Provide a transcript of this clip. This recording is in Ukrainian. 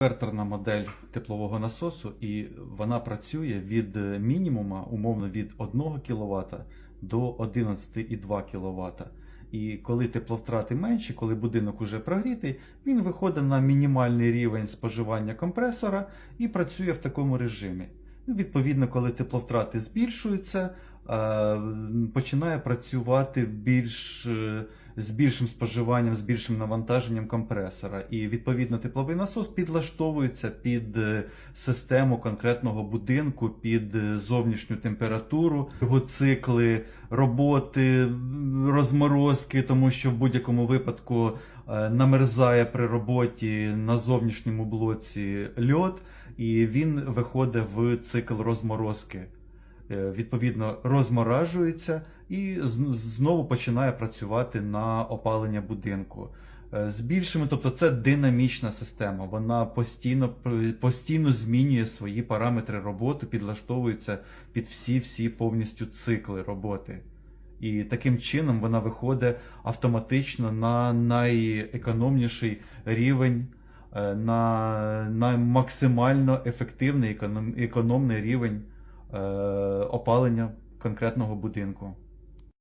Інверторна модель теплового насосу, і вона працює від мінімума, умовно від 1 кВт до 11,2 кВт. І коли тепловтрати менші, коли будинок уже прогрітий, він виходить на мінімальний рівень споживання компресора і працює в такому режимі. Ну, Відповідно, коли тепловтрати збільшуються, е, починає працювати в більш, е, з більшим споживанням, з більшим навантаженням компресора. І відповідно тепловий насос підлаштовується під е, систему конкретного будинку, під е, зовнішню температуру, його цикли роботи, розморозки, тому що в будь-якому випадку е, намерзає при роботі на зовнішньому блоці льод, і він виходить в цикл розморозки. Е, Відповідно, розморажується і знову починає працювати на опалення будинку. Е, З більшими, тобто це динамічна система. Вона постійно, постійно змінює свої параметри роботи, підлаштовується під всі-всі повністю цикли роботи. І таким чином вона виходить автоматично на найекономніший рівень, е, на, на максимально ефективний економ, економний рівень опалення конкретного будинку.